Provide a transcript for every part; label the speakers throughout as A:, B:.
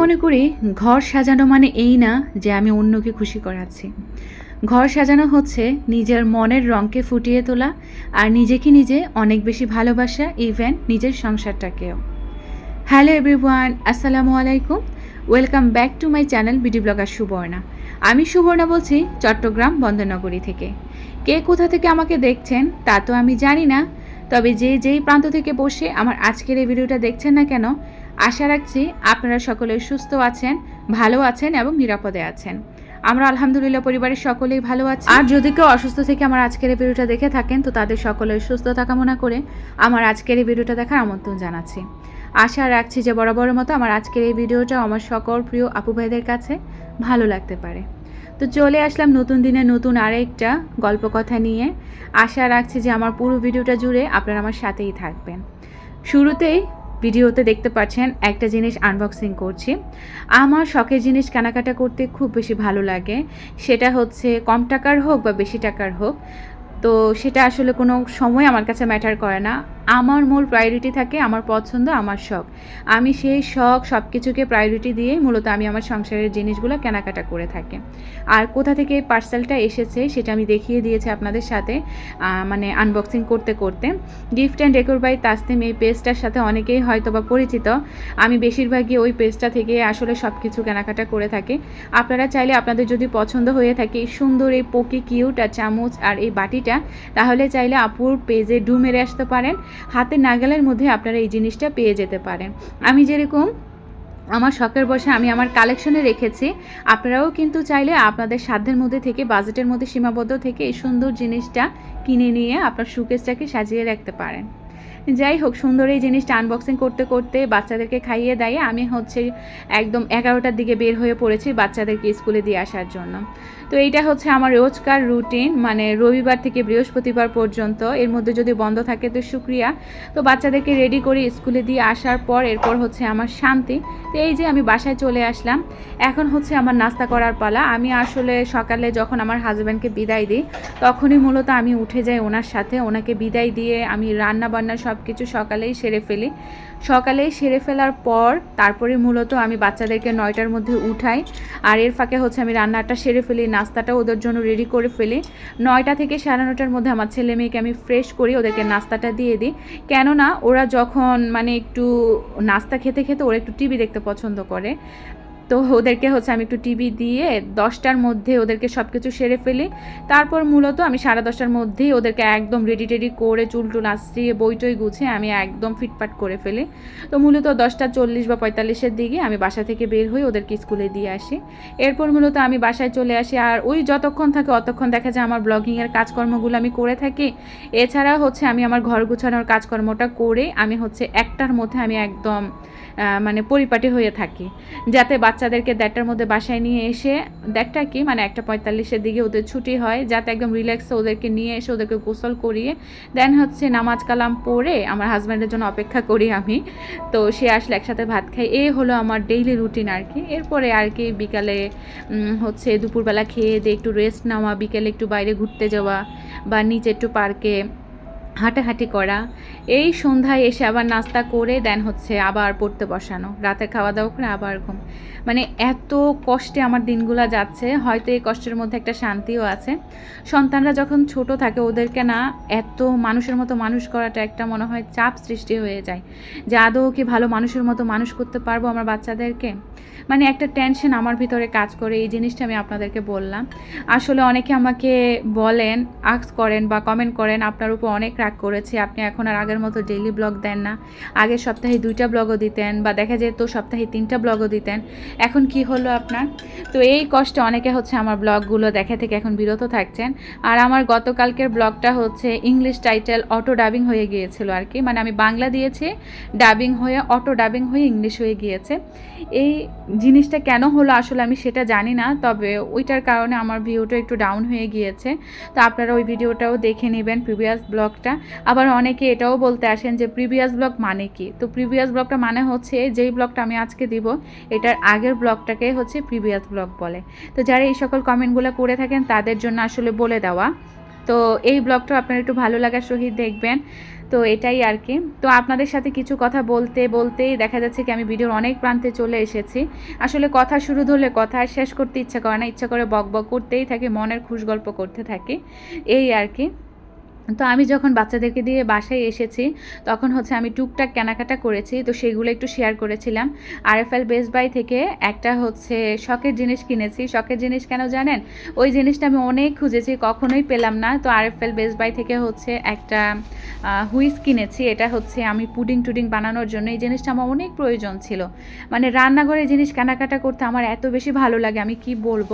A: মনে করি ঘর সাজানো মানে এই না যে আমি অন্যকে খুশি করাচ্ছি। ঘর সাজানো হচ্ছে নিজের মনের রঙকে ফুটিয়ে তোলা আর নিজেকে নিজে অনেক বেশি ভালোবাসা ইভেন নিজের সংসারটাকেও। হ্যালো এভরিওয়ান, আসসালামু আলাইকুম। Welcome back to my channel BD blogger Suborna. আমি সুবর্ণা বলছি চট্টগ্রাম বন্দরনগরী থেকে। কে কোথা থেকে আমাকে দেখছেন তা তো আমি জানি না, তবে যে যেই প্রান্ত থেকে বসে আমার আজকের এই ভিডিওটা দেখছেন না কেন আশা রাখছি আপনারা সকলে সুস্থ আছেন, ভালো আছেন এবং নিরাপদে আছেন। আমরা আলহামদুলিল্লাহ পরিবারের সকলেই ভালো আছি। আর যদি কেউ অসুস্থ থেকে আমার আজকের এই ভিডিওটা দেখে থাকেন, তো তাদের সকলের সুস্থতা কামনা করে আমার আজকের এই ভিডিওটা দেখার আমন্ত্রণ জানাচ্ছি। আশা রাখছি যে বরাবরের মতো আমার আজকের এই ভিডিওটা আমার সকল প্রিয় আপু ভাইদের কাছে ভালো লাগতে পারে। তো চলে আসলাম নতুন দিনে নতুন আরেকটা গল্প কথা নিয়ে। আশা রাখছি যে আমার পুরো ভিডিওটা জুড়ে আপনারা আমার সাথেই থাকবেন। শুরুতেই ভিডিওতে দেখতে পাচ্ছেন একটা জিনিস আনবক্সিং করছি। আমার শখের জিনিস কেনাকাটা করতে খুব বেশি ভালো লাগে। সেটা হচ্ছে কম টাকার হোক বা বেশি টাকার হোক তো সেটা আসলে কোনো সময় আমার কাছে ম্যাটার করে না। আমার মূল প্রায়োরিটি থাকে আমার পছন্দ, আমার শখ। আমি সেই শখ সব কিছুকে প্রায়োরিটি দিয়েই মূলত আমি আমার সংসারের জিনিসগুলো কেনাকাটা করে থাকি। আর কোথা থেকে পার্সেলটা এসেছে সেটা আমি দেখিয়ে দিয়েছি আপনাদের সাথে মানে আনবক্সিং করতে করতে। Gift and decor by Tasnim এই পেজটার সাথে অনেকেই হয়তো বা পরিচিত। আমি বেশিরভাগই ওই পেজটা থেকে আসলে সব কিছু কেনাকাটা করে থাকি। আপনারা চাইলে আপনাদের যদি পছন্দ হয়ে থাকে, সুন্দর এই পোকি কিউট আর চামচ আর এই বাটিটা তাহলে চাইলে আপুর পেজে ডু মেরে আসতে পারেন। হাতে নাগালের মধ্যে আপনারা এই জিনিসটা পেয়ে যেতে পারেন। আমি যেরকম আমার শখের বসে আমি আমার কালেকশনে রেখেছি, আপনারাও কিন্তু চাইলে আপনাদের সাধ্যের মধ্যে থেকে, বাজেটের মধ্যে সীমাবদ্ধ থেকে এই সুন্দর জিনিসটা কিনে নিয়ে আপনার সুকেসটাকে সাজিয়ে রাখতে পারেন। যাই হোক সুন্দর এই জিনিসটা আনবক্সিং করতে করতে বাচ্চাদেরকে খাইয়ে দাইয়ে আমি হচ্ছে একদম এগারোটার দিকে বের হয়ে পড়েছি বাচ্চাদেরকে স্কুলে দিয়ে আসার জন্য। তো এইটা হচ্ছে আমার রোজকার রুটিন মানে রবিবার থেকে বৃহস্পতিবার পর্যন্ত। এর মধ্যে যদি বন্ধ থাকে তো শুক্রিয়া। তো বাচ্চাদেরকে রেডি করে স্কুলে দিয়ে আসার পর এরপর হচ্ছে আমার শান্তি। তো এই যে আমি বাসায় চলে আসলাম। এখন হচ্ছে আমার নাস্তা করার পালা। আমি আসলে সকালে যখন আমার হাজব্যান্ডকে বিদায় দিই, তখনই মূলত আমি উঠে যাই ওনার সাথে। ওনাকে বিদায় দিয়ে আমি রান্না বান্না সব কিছু সকালেই সেরে ফেলি। সকালেই সেরে ফেলার পর তারপরে মূলত আমি বাচ্চাদেরকে নয়টার মধ্যে উঠাই। আর এর ফাঁকে হচ্ছে আমি রান্নাটা সেরে ফেলি, নাস্তাটা ওদের জন্য রেডি করে ফেলি। নয়টা থেকে সাড়ে নটার মধ্যে আমার ছেলে মেয়েকে আমি ফ্রেশ করি, ওদেরকে নাস্তাটা দিয়ে দিই। কেননা ওরা যখন মানে একটু নাস্তা খেতে খেতে ওরা একটু টিভি দেখতে পছন্দ করে। তো ওদেরকে হচ্ছে আমি একটু টিভি দিয়ে দশটার মধ্যে ওদেরকে সব কিছু সেরে ফেলি। তারপর মূলত আমি সাড়ে দশটার মধ্যেই ওদেরকে একদম রেডি টেডি করে চুল টুল আশ্রিয়ে বই টই গুছিয়ে আমি একদম ফিটফাট করে ফেলি। তো মূলত দশটা চল্লিশ বা পঁয়তাল্লিশের দিকে আমি বাসা থেকে বের হই ওদেরকে স্কুলে দিয়ে আসি। এরপর মূলত আমি বাসায় চলে আসি আর ওই যতক্ষণ থাকে অতক্ষণ দেখা যায় আমার ব্লগিংয়ের কাজকর্মগুলো আমি করে থাকি। এছাড়া হচ্ছে আমি আমার ঘর গুছানোর কাজকর্মটা করে আমি হচ্ছে একটার মধ্যে আমি একদম মানে পরিপাটি হয়ে থাকি। যাতে বাচ্চাদেরকে দেড়টার মধ্যে বাসায় নিয়ে এসে, দেড়টা কি? মানে একটা পঁয়তাল্লিশের দিকে ওদের ছুটি হয়, যাতে একদম রিল্যাক্সে ওদেরকে নিয়ে এসে ওদেরকে গোসল করিয়ে দেন হচ্ছে নামাজ কালাম পড়ে আমার হাজব্যান্ডের জন্য অপেক্ষা করি আমি। তো সে আসলে একসাথে ভাত খাই এই হলো আমার ডেইলি রুটিন আর কি। এরপরে আর কি বিকালে হচ্ছে দুপুরবেলা খেয়ে দিয়ে একটু রেস্ট নেওয়া, বিকেলে একটু বাইরে ঘুরতে যাওয়া বা নিচে একটু পার্কে হাঁটাহাঁটি করা। এই সন্ধ্যায় এসে আবার নাস্তা করে দেন হচ্ছে আবার পড়তে বসানো। রাতে খাওয়া দাওয়া করে আবার ঘুম। মানে এত কষ্টে আমার দিনগুলো যাচ্ছে, হয়তো এই কষ্টের মধ্যে একটা শান্তিও আছে। সন্তানরা যখন ছোট থাকে, ওদেরকে না এত মানুষের মতো মানুষ করাটা একটা মনে হয় চাপ সৃষ্টি হয়ে যায়। যে আদৌ কি ভালো মানুষের মতো মানুষ করতে পারব আমার বাচ্চাদেরকে? মানে একটা টেনশন আমার ভিতরে কাজ করে, এই জিনিসটা আমি আপনাদেরকে বললাম। আসলে অনেকে আমাকে বলেন আক্স করেন বা কমেন্ট করেন, আপনার উপর অনেক রাগ করেছি। আপনি এখন আর আগের মতো ডেইলি ব্লগ দেন না। আগের সপ্তাহে দুইটা ব্লগও দিতেন বা দেখা যেত সপ্তাহে তিনটা ব্লগও দিতেন। এখন কি হলো আপনার? তো এই কষ্টে অনেকে হচ্ছে আমার ব্লগগুলো দেখা থেকে এখন বিরত থাকছেন। আর আমার গতকালকের ব্লগটা হচ্ছে ইংলিশ টাইটেল অটো ডাবিং হয়ে গিয়েছিল আর কি। মানে আমি বাংলা দিয়েছি ডাবিং হয়ে অটো ডাবিং হয়ে ইংলিশ হয়ে গিয়েছে। এই জিনিসটা কেন হলো আসলে আমি সেটা জানি না, তবে ওইটার কারণে আমার ভিউটা একটু ডাউন হয়ে গিয়েছে। তো আপনারা ওই ভিডিওটাও দেখে নেবেন প্রিভিয়াস ব্লগটা আবার অনেকে এটাও বলতে আসেন যে প্রিভিয়াস ব্লগ মানে কি? তো প্রিভিয়াস ব্লগটা মানে হচ্ছে যেই ব্লগটা আমি আজকে দিব, এটার আগের ব্লগটাকে হচ্ছে প্রিভিয়াস ব্লগ বলে। তো যারা এই সকল কমেন্টগুলো করে থাকেন, তাদের জন্য আসলে বলে দেওয়া। তো এই ব্লগটা আপনারা একটু ভালো লাগার সহিত দেখবেন। তো এটাই আর কি। তো আপনাদের সাথে কিছু কথা বলতে, বলতেই দেখা যাচ্ছে কি আমি ভিডিওর অনেক প্রান্তে চলে এসেছি। আসলে কথা শুরু ধরলে কথা, আর শেষ করতে ইচ্ছা করে না। ইচ্ছা করে বক বক করতেই থাকে, মনের খুশ গল্প করতে থাকে। এই আর কি। তো আমি যখন বাচ্চাদেরকে দিয়ে বাসায় এসেছি, তখন হচ্ছে আমি টুকটাক কেনাকাটা করেছি, তো সেগুলো একটু শেয়ার করেছিলাম। R F L Best Buy থেকে একটা হচ্ছে শখের জিনিস কিনেছি। শখের জিনিস কেন জানেন? ওই জিনিসটা আমি অনেক খুঁজেছি, কখনোই পেলাম না। তো R F L Best Buy থেকে হচ্ছে একটা হুইস কিনেছি। এটা হচ্ছে আমি পুডিং টুডিং বানানোর জন্য। এই জিনিসটা আমার অনেক প্রয়োজন ছিল। মানে রান্নাঘরে জিনিস কেনাকাটা করতে আমার এত বেশি ভালো লাগে, আমি কি বলব?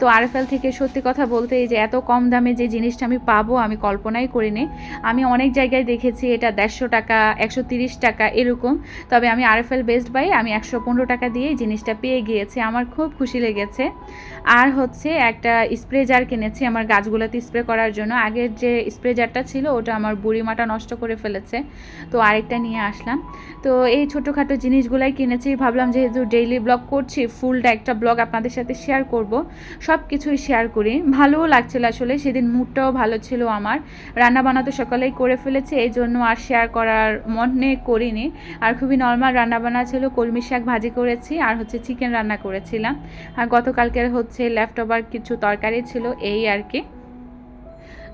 A: তো আর এফ এল থেকে সত্যি কথা বলতে এই যে এত কম দামে যে জিনিসটা আমি পাবো, আমি কল্পনাই করিনি। আমি অনেক জায়গায় দেখেছি এটা দেড়শো টাকা, একশো তিরিশ টাকা এরকম। তবে আমি R F L Best Buy আমি একশো পনেরো টাকা দিয়েই জিনিসটা পেয়ে গিয়েছি। আমার খুব খুশি লেগেছে। আর হচ্ছে একটা স্প্রে জার কিনেছি আমার গাছগুলোতে স্প্রে করার জন্য। আগের যে স্প্রে জারটা ছিল ওটা আমার বুড়িমাটা নষ্ট করে ফেলেছে। তো আরেকটা নিয়ে আসলাম। তো এই ছোটোখাটো জিনিসগুলাই কিনেছি। ভাবলাম যেহেতু ডেইলি ব্লগ করছি ফুলটা একটা ব্লগ আপনাদের সাথে শেয়ার করব। সব কিছুই শেয়ার করি। ভালোও লাগছিল আসলে। সেদিন মুডটাও ভালো ছিল আমার। রান্না বান্না তো সকালেই করে ফেলেছে, এই জন্য আর শেয়ার করার মনে করিনি। আর খুবই নর্মাল রান্না বান্না ছিল, কলমি শাক ভাজি করেছি, আর হচ্ছে চিকেন রান্না করেছিলাম। আর গতকালকের হচ্ছে লেফট ওভার কিছু তরকারি ছিল, এই আর কি।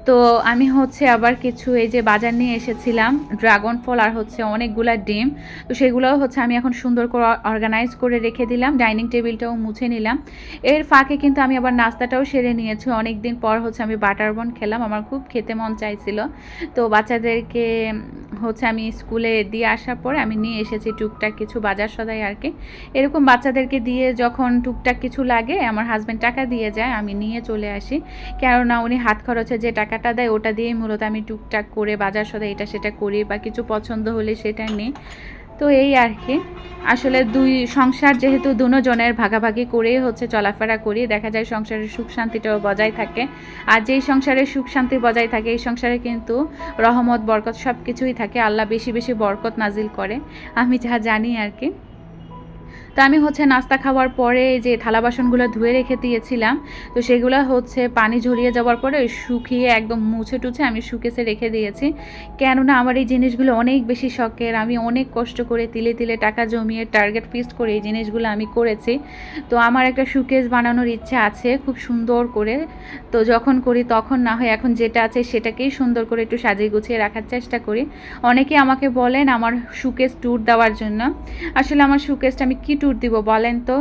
A: তো আমি হচ্ছে আবার কিছু এই যে বাজার নিয়ে এসেছিলাম ড্রাগন ফল আর হচ্ছে অনেকগুলা ডিম। তো সেগুলোও হচ্ছে আমি এখন সুন্দর করে অর্গানাইজ করে রেখে দিলাম ডাইনিং টেবিলটাও মুছে নিলাম। এর ফাঁকে কিন্তু আমি আবার নাস্তাটাও সেরে নিয়েছি। অনেক দিন পর হচ্ছে আমি বাটার বন খেলাম, আমার খুব খেতে মন চাইছিল। তো বাচ্চাদেরকে হচ্ছে আমি স্কুলে দিয়ে আসার পরে আমি নিয়ে এসেছি টুকটাক কিছু বাজার সদাই আর কি। এরকম বাচ্চাদেরকে দিয়ে যখন টুকটাক কিছু লাগে, আমার হাজব্যান্ড টাকা দিয়ে যায়, আমি নিয়ে চলে আসি। কেননা উনি হাত খরচে যে টাকাটা দেয়, ওটা দিয়েই মূলত আমি টুকটাক করে বাজার সদাই এটা সেটা করি বা কিছু পছন্দ হলে সেটা নিই। তো এই আর কি আসলে দুই সংসার যেহেতু দুজনের ভাগাভাগি করেই হচ্ছে চলাফেরা করি, দেখা যায় সংসারের সুখ শান্তিটাও বজায় থাকে। আর যেই সংসারে সুখ শান্তি বজায় থাকে, এই সংসারে কিন্তু রহমত, বরকত সব কিছুই থাকে। আল্লাহ বেশি বেশি বরকত নাজিল করে। আমি যা জানি আর কি তো আমি হচ্ছে নাস্তা খাওয়ার পরে যে থালা বাসনগুলো ধুয়ে রেখে দিয়েছিলাম, তো সেগুলো হচ্ছে পানি ঝরিয়ে যাওয়ার পরে শুকিয়ে একদম মুছে টুছে আমি শুকেছে রেখে দিয়েছি। কেননা আমার এই জিনিসগুলো অনেক বেশি শখের, আমি অনেক কষ্ট করে তিলে তিলে টাকা জমিয়ে টার্গেট ফিক্সড করে এই জিনিসগুলো আমি করেছি। তো আমার একটা শুকেস বানানোর ইচ্ছা আছে খুব সুন্দর করে, তো যখন করি তখন না হয় এখন যেটা আছে সেটাকেই সুন্দর করে একটু সাজিয়ে গুছিয়ে রাখার চেষ্টা করি। অনেকে আমাকে বলেন আমার শুকেস ট্যুর দেওয়ার জন্য। আসলে আমার শুকেসটা আমি কী ট্যুর দিব, বলেন তো?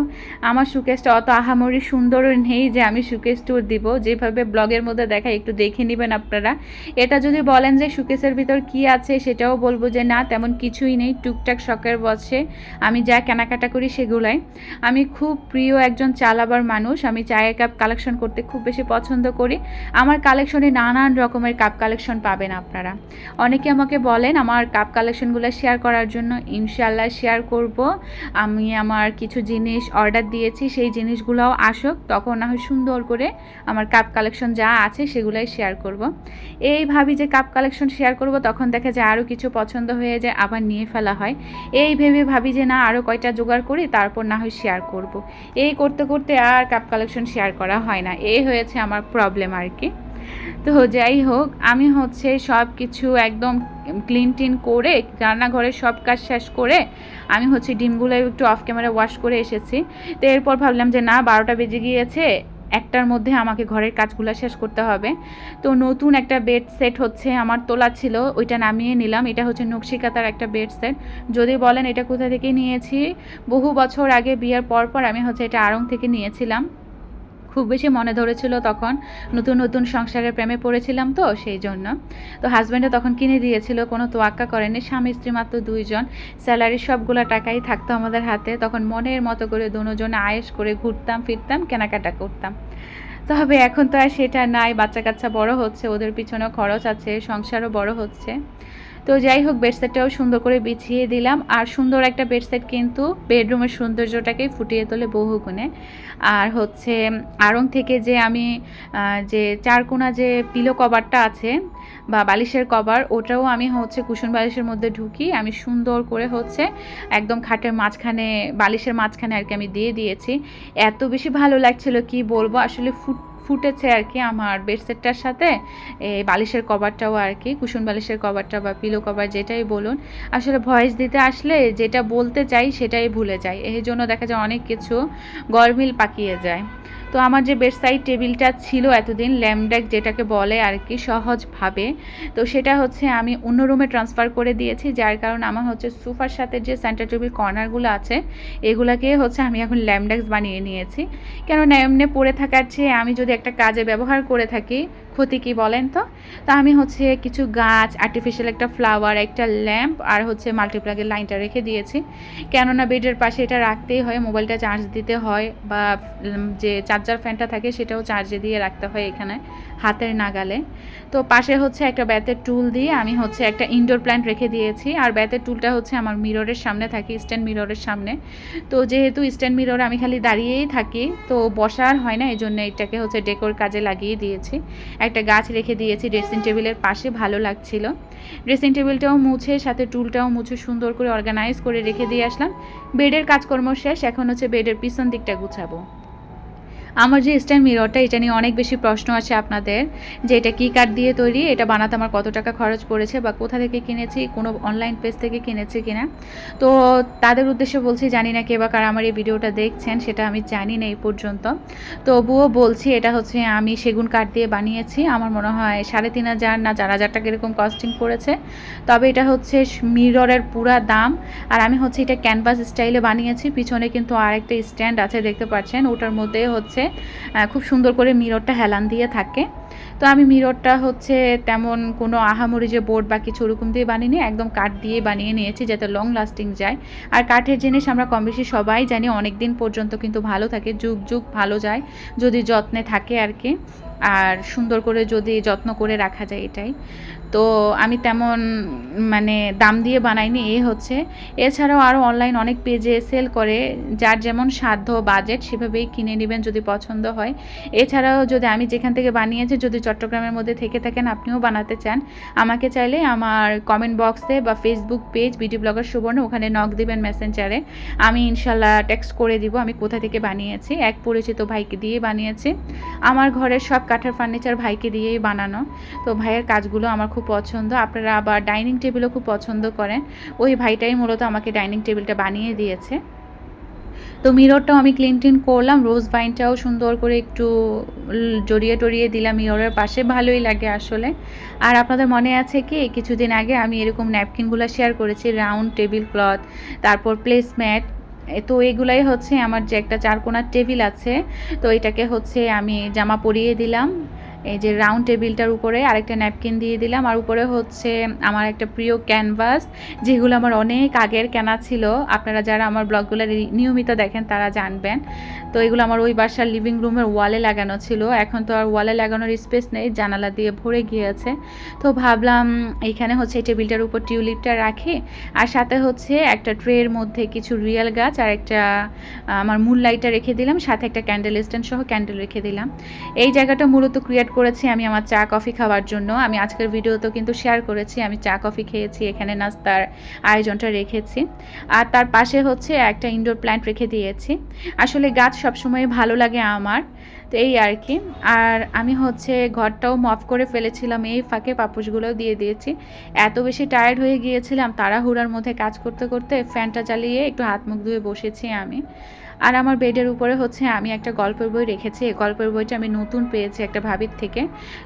A: আমার সুকেশটা অত আহামরি সুন্দর নেই যে আমি সুকেশ ট্যুর দিব। যেভাবে ব্লগের মধ্যে দেখাই একটু দেখে নেবেন আপনারা। এটা যদি বলেন যে সুকেশের ভিতর কি আছে, সেটাও বলব যে না, তেমন কিছুই নেই। টুকটাক শখের বসে আমি যা কেনাকাটা করি সেগুলাই। আমি খুব প্রিয় একজন চালাবার মানুষ। আমি চায়ের কাপ কালেকশন করতে খুব বেশি পছন্দ করি। আমার কালেকশনে নানান রকমের কাপ কালেকশন পাবেন আপনারা। অনেকে আমাকে বলেন, আমার কাপ কালেকশনগুলো শেয়ার করার জন্য ইনশাল্লাহ শেয়ার করব। আমি আমার কিছু জিনিস অর্ডার দিয়েছি, সেই জিনিসগুলোও আসুক, তখন না হয় সুন্দর করে আমার কাপ কালেকশন যা আছে সেগুলোই শেয়ার করব। এই ভাবি যে কাপ কালেকশন শেয়ার করব, তখন দেখা যায় আরও কিছু পছন্দ হয়ে যায়, আবার নিয়ে ফেলা হয় এই ভেবে ভাবি যে না আরও কয়টা জোগাড় করি, তারপর না হয় শেয়ার করব। এই করতে করতে আর কাপ কালেকশন শেয়ার করা হয় না এই হয়েছে আমার প্রবলেম আর কি তো যাই হোক আমি হচ্ছে সব কিছু একদম ক্লিন টিন করে রান্নাঘরের সব কাজ শেষ করে, আমি হচ্ছে ডিমগুলো একটু অফ ক্যামেরা ওয়াশ করে এসেছি। তো এরপর ভাবলাম যে না, বারোটা বেজে গিয়েছে, একটার মধ্যে আমাকে ঘরের কাজগুলো শেষ করতে হবে। তো নতুন একটা বেড সেট হচ্ছে আমার তোলা ছিল, ওইটা নামিয়ে নিলাম। এটা হচ্ছে নকশিকাতার একটা বেড সেট যদি বলেন এটা কোথা থেকে নিয়েছি? বহু বছর আগে বিয়ের পর পর আমি হচ্ছে এটা আড়ং থেকে নিয়েছিলাম। খুব বেশি মনে ধরেছিল তখন। নতুন নতুন সংসারের প্রেমে পড়েছিলাম তো সেই জন্য। তো হাজব্যান্ডে তখন কিনে দিয়েছিল, কোনো তোয়াক্কা করেনি স্বামী, স্ত্রী মাত্র দুইজন। স্যালারির সবগুলো টাকাই থাকতো আমাদের হাতে। তখন মনের মতো করে দুজনে আয়েস করে ঘুরতাম, ফিরতাম, কেনাকাটা করতাম। তবে এখন তো আর সেটা নাই। বাচ্চা কাচ্চা বড় হচ্ছে, ওদের পিছনেও খরচ আছে, সংসারও বড় হচ্ছে। তো যাই হোক বেডসেটটাও সুন্দর করে বিছিয়ে দিলাম। আর সুন্দর একটা বেডসেট কিন্তু বেডরুমের সৌন্দর্যটাকেই ফুটিয়ে তোলে বহু গুণে আর হচ্ছে, আড়ং থেকে যে আমি যে চারকোনা যে পিলো কভারটা আছে বা বালিশের কভার ওটাও আমি হচ্ছে কুশন বালিশের মধ্যে ঢুকি। আমি সুন্দর করে হচ্ছে একদম খাটের মাঝখানে, বালিশের মাঝখানে আর কি আমি দিয়ে দিয়েছি। এত বেশি ভালো লাগছিল, কি বলব? আসলে ফুট ফুটেছে আর কি আমার বেডসেটটার সাথে এই বালিশের কভারটাও আর কি কুসুন বালিশের কভারটা বা পিলো কভার যেটাই বলুন। আসলে ভয়েস দিতে আসলে যেটা বলতে চাই সেটাই ভুলে যাই। এই জন্য দেখা যায় অনেক কিছু গরমিল পাকিয়ে যায়। তো আমার যে বেডসাইড টেবিলটা ছিল এতদিন ল্যামডেক যেটাকে বলে আর কি সহজভাবে, তো সেটা হচ্ছে আমি অন্য রুমে ট্রান্সফার করে দিয়েছি, যার কারণে আমার হচ্ছে সোফার সাথে যে সেন্টার টেবিল কর্নারগুলো আছে, এগুলোকে হচ্ছে আমি এখন ল্যামডেক্স বানিয়ে নিয়েছি। কেননা এমনি পড়ে থাকার চেয়ে আমি যদি একটা কাজে ব্যবহার করে থাকি ক্ষতি কি বলেন তো? তা আমি হচ্ছে কিছু গাছ আর্টিফিশিয়াল একটা ফ্লাওয়ার একটা ল্যাম্প আর হচ্ছে মাল্টিপ্লাগের লাইনটা রেখে দিয়েছি। কেননা বেডের পাশে এটা রাখতেই হয়, মোবাইলটা চার্জ দিতে হয় বা যে চার্জার ফ্যানটা থাকে সেটাও চার্জে দিয়ে রাখতে হয় এখানে, হাতের নাগালে। তো পাশে হচ্ছে একটা ব্যাতের টুল দিয়ে আমি হচ্ছে একটা ইনডোর প্ল্যান্ট রেখে দিয়েছি আর ব্যাতের টুলটা হচ্ছে আমার মিররের সামনে থাকে স্ট্যান্ড মিররের সামনে। তো যেহেতু স্ট্যান্ড মিরর আমি খালি দাঁড়িয়েই থাকি, তো বসার হয় না এই জন্য এটাকে হচ্ছে ডেকোর কাজে লাগিয়ে দিয়েছি। একটা গাছ রেখে দিয়েছি ড্রেসিং টেবিলের পাশে ভালো লাগছিল। ড্রেসিং টেবিলটাও মুছে, সাথে টুলটাও মুছে সুন্দর করে অর্গানাইজ করে রেখে দিয়ে আসলাম। বেডের কাজকর্ম শেষ, এখন হচ্ছে বেডের পিছন দিকটা গুছাবো। আমার যে স্ট্যান্ড মিররটা, এটা নিয়ে অনেক বেশি প্রশ্ন আছে আপনাদের, যে এটা কী কাঠ দিয়ে তৈরি, এটা বানাতে আমার কত টাকা খরচ পড়েছে বা কোথা থেকে কিনেছি, কোনো অনলাইন পেজ থেকে কিনেছি কিনা। তো তাদের উদ্দেশ্যে বলছি, জানি না কে বা কারা আমার এই ভিডিওটা দেখছেন, সেটা আমি জানি না এই পর্যন্ত। তবুও বলছি, এটা হচ্ছে আমি সেগুন কাঠ দিয়ে বানিয়েছি, আমার মনে হয় সাড়ে তিন হাজার না চার হাজার টাকা এরকম কস্টিং পড়েছে। তবে এটা হচ্ছে মিররের পুরা দাম, আর আমি হচ্ছে এটা ক্যানভাস স্টাইলে বানিয়েছি, পিছনে কিন্তু আরেকটা স্ট্যান্ড আছে, দেখতে পাচ্ছেন, ওটার মধ্যে হচ্ছে খুব সুন্দর করে মিররটা হেলান দিয়ে থাকে। তো আমি মিররটা হচ্ছে তেমন কোনো আহামরি যে বোর্ড বা কিছু ওরকম দিয়ে বানিয়ে একদম কাঠ দিয়ে বানিয়ে নিয়েছি যাতে লং লাস্টিং যায়। আর কাঠের জিনিস আমরা কম বেশি সবাই জানি অনেক দিন পর্যন্ত কিন্তু ভালো থাকে, যুগ যুগ ভালো যায়, যদি যত্নে থাকে আর কি। আর সুন্দর করে যদি যত্ন করে রাখা যায় এটাই। তো আমি তেমন মানে দাম দিয়ে বানাইনি এ হচ্ছে। এছাড়াও আরও অনলাইন অনেক পেজে সেল করে, যার যেমন সাধ্য বাজেট সেভাবেই কিনে নেবেন যদি পছন্দ হয়। এছাড়াও যদি আমি যেখান থেকে বানিয়েছি, যদি চট্টগ্রামের মধ্যে থেকে থাকেন, আপনিও বানাতে চান, আমাকে চাইলে আমার কমেন্ট বক্সে বা ফেসবুক পেজ বিডি ব্লগার সুবর্ণ ওখানে নক দিবেন মেসেঞ্জারে আমি ইনশাল্লাহ টেক্সট করে দিব, আমি কোথা থেকে বানিয়েছি, এক পরিচিত ভাইকে দিয়ে বানিয়েছি। আমার ঘরের সব কাঠের ফার্নিচার ভাইকে দিয়েই বানানো। তো ভাইয়ের কাজগুলো আমার খুব পছন্দ, আপনারা আবার ডাইনিং টেবিলও খুব পছন্দ করেন। ওই ভাইটাই মূলত আমাকে ডাইনিং টেবিলটা বানিয়ে দিয়েছে। তো মিররটাও আমি ক্লিন টিন করলাম রোজ ভাইনটাও সুন্দর করে একটু জড়িয়ে টড়িয়ে দিলাম মিররের পাশে, ভালোই লাগে আসলে। আর আপনাদের মনে আছে কি, কিছুদিন আগে আমি এরকম ন্যাপকিনগুলো শেয়ার করেছি রাউন্ড টেবিল ক্লথ তারপর প্লেসম্যাট তো এগুলাই হচ্ছে আমার যে একটা চারকোনার টেবিল আছে, তো এটাকে হচ্ছে আমি জামা পরিয়ে দিলাম। এই যে রাউন্ড টেবিলটার উপরে আরেকটা ন্যাপকিন দিয়ে দিলাম, আর উপরে হচ্ছে আমার একটা প্রিয় ক্যানভাস যেগুলো আমার অনেক আগের কেনা ছিল। আপনারা যারা আমার ব্লগগুলো নিয়মিত দেখেন তারা জানবেন। তো এগুলো আমার ওই বাসার লিভিং রুমের ওয়ালে লাগানো ছিল। এখন তো আর ওয়ালে লাগানোর স্পেস নেই, জানালা দিয়ে ভরে গিয়েছে। তো ভাবলাম এইখানে হচ্ছে এই টেবিলটার উপর টিউলিপটা রাখি, আর সাথে হচ্ছে একটা ট্রের মধ্যে কিছু রিয়েল গাছ আর একটা আমার মূল লাইটটা রেখে দিলাম। সাথে একটা ক্যান্ডেল স্ট্যান্ড সহ ক্যান্ডেল রেখে দিলাম। এই জায়গাটা মূলত ক্রিয়েট করেছি, আমি আমার চা, কফি খাওয়ার জন্য। আমি আজকের ভিডিওতেও কিন্তু শেয়ার করেছি, আমি চা, কফি খেয়েছি, এখানে নাস্তার আয়োজনটা রেখেছি। আর তার পাশে হচ্ছে একটা ইনডোর প্ল্যান্ট রেখে দিয়েছি। আসলে গাছ সবসময় ভালো লাগে আমার, তো এই আর কি। আর আমি হচ্ছে ঘরটাও মফ করে ফেলেছিলাম, এই ফাঁকে পাপুসগুলোও দিয়ে দিয়েছি। এত বেশি টায়ার্ড হয়ে গিয়েছিলাম, তাড়াহুড়ার মধ্যে কাজ করতে করতে ফ্যানটা চালিয়ে একটু হাত মুখ ধুয়ে বসেছি আমি। আর আমার বেডের উপরে হচ্ছে আমি একটা গল্পের বই রেখেছি। এই গল্পের বইটা আমি নতুন পেয়েছি একটা ভাবির থেকে।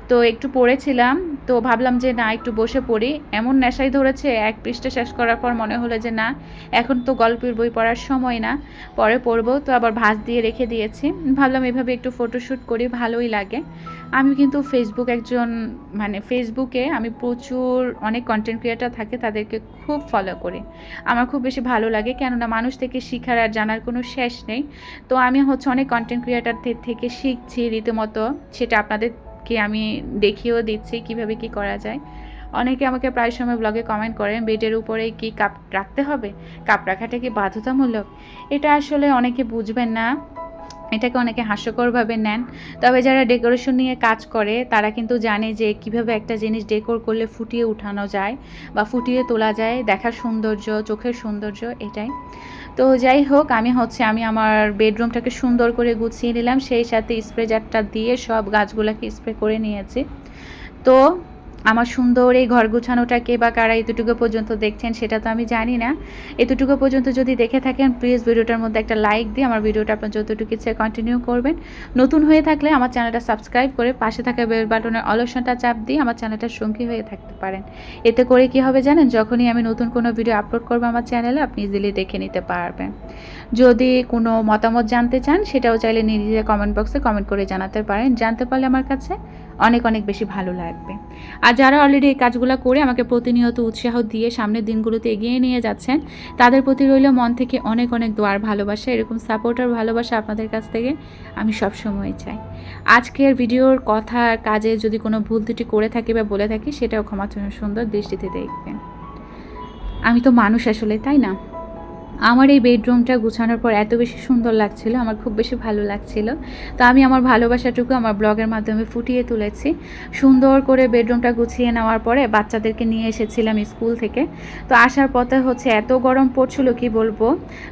A: তো একটু পড়েছিলাম, তো ভাবলাম যে না, একটু বসে পড়ি। এমন নেশাই ধরেছে, এক পৃষ্ঠা শেষ করার পর মনে হলো যে না, এখন তো গল্পের বই পড়ার সময় না, পরে পড়ব। তো আবার ভাঁজ দিয়ে রেখে দিয়েছি। ভাবলাম এভাবে একটু ফটোশ্যুট করি, ভালোই লাগে। আমি কিন্তু ফেসবুক একজন মানে ফেসবুকে আমি প্রচুর অনেক কন্টেন্ট ক্রিয়েটার থাকে, তাদেরকে খুব ফলো করি। আমার খুব বেশি ভালো লাগে, কেননা মানুষ থেকে শিখার আর জানার কোনো শেষ নেই। তো আমি হচ্ছে অনেক কন্টেন্ট ক্রিয়েটারদের থেকে শিখছি রীতিমতো। সেটা আপনাদেরকে আমি দেখিয়েও দিচ্ছি কীভাবে কি করা যায়। অনেকে আমাকে প্রায় সময় ব্লগে কমেন্ট করেন, বেডের উপরে কি কাপ রাখতে হবে? কাপ রাখাটা কি বাধ্যতামূলক? এটা আসলে অনেকে বুঝবেন না। এটাকে অনেকে হাস্যকরভাবে নেন। তবে যারা ডেকোরেশন নিয়ে কাজ করে, তারা কিন্তু জানে যে কীভাবে একটা জিনিস ডেকোর করলে ফুটিয়ে উঠানো যায় বা ফুটিয়ে তোলা যায়, দেখার সৌন্দর্য, চোখের সৌন্দর্য, এটাই। তো যাই হোক, আমি হচ্ছে, আমি আমার বেডরুমটাকে সুন্দর করে গুছিয়ে নিলাম। সেই সাথে স্প্রে জারটা দিয়ে সব গাছগুলোকে স্প্রে করে নিয়েছি। তো আমার সুন্দর এই ঘর গুছানোটা কে বা কারা এতটুকু পর্যন্ত দেখছেন সেটা তো আমি জানি না। এতটুকু পর্যন্ত যদি দেখে থাকেন প্লিজ ভিডিওটার মধ্যে একটা লাইক দিয়ে আমার ভিডিওটা আপনার যতটুকু ইচ্ছে কন্টিনিউ করবেন। নতুন হয়ে থাকলে আমার চ্যানেলটা সাবস্ক্রাইব করে পাশে থাকা বেল বাটনের অলসনটা চাপ দিয়ে আমার চ্যানেলটার সঙ্গী হয়ে থাকতে পারেন। এতে করে কি হবে জানেন, যখনই আমি নতুন কোনো ভিডিও আপলোড করব আমার চ্যানেলে, আপনি ইজিলি দেখে নিতে পারবেন। যদি কোনো মতামত জানতে চান, সেটাও চাইলে নিজে কমেন্ট বক্সে কমেন্ট করে জানাতে পারেন। জানতে পারলে আমার কাছে অনেক অনেক বেশি ভালো লাগবে। আর যারা অলরেডি এই কাজগুলো করে আমাকে প্রতিনিয়ত উৎসাহ দিয়ে সামনের দিনগুলোতে এগিয়ে নিয়ে যাচ্ছেন, তাদের প্রতি রইল মন থেকে অনেক অনেক দোয়ার ভালোবাসা। এরকম সাপোর্ট আর ভালোবাসা আপনাদের কাছ থেকে আমি সব সময় চাই। আজকের ভিডিওর কথা কাজে যদি কোনো ভুল ত্রুটি করে থাকি বা বলে থাকি, সেটাও ক্ষমা সুন্দর দৃষ্টিতে দেখবেন। আমি তো মানুষ আসলে, তাই না? আমার এই বেডরুমটা গুছানোর পর এত বেশি সুন্দর লাগছিল, আমার খুব বেশি ভালো লাগছিল। তো আমি আমার ভালোবাসাটুকু আমার ব্লগের মাধ্যমে ফুটিয়ে তুলেছি। সুন্দর করে বেডরুমটা গুছিয়ে নেওয়ার পরে বাচ্চাদেরকে নিয়ে এসেছিলাম স্কুল থেকে। তো আসার পথে হচ্ছে এত গরম পড়ছিল, কি বলব?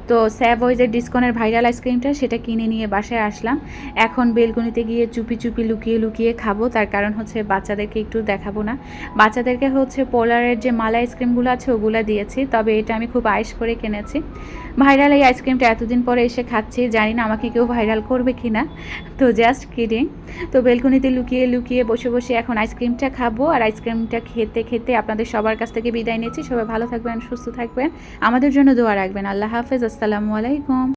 A: তো স্যাভয়েজের ডিসকনের ভাইরাল আইসক্রিমটা সেটা কিনে নিয়ে বাসায় আসলাম। এখন বেলকুনিতে গিয়ে চুপি চুপি লুকিয়ে লুকিয়ে খাব, তার কারণ হচ্ছে বাচ্চাদেরকে একটু দেখাবো না। বাচ্চাদেরকে হচ্ছে পোলারের যে মালা আইসক্রিমগুলো আছে, ওগুলো দিয়েছি, তবে এটা আমি খুব আয়েস করে কিনেছি। ভাইরাল এই আইসক্রিমটা এতদিন পরে এসে খাচ্ছি, জানি না আমাকে কেউ ভাইরাল করবে কি না তো জাস্ট কিডিং তো বেলকনিতে লুকিয়ে লুকিয়ে বসে বসে এখন আইসক্রিমটা খাব আর আইসক্রিমটা খেতে খেতে আপনাদের সবার কাছ থেকে বিদায় নিয়েছি সবাই ভালো থাকবেন, সুস্থ থাকবেন। আমাদের জন্য দোয়া রাখবেন। আল্লাহ হাফেজ। আসসালামু আলাইকুম।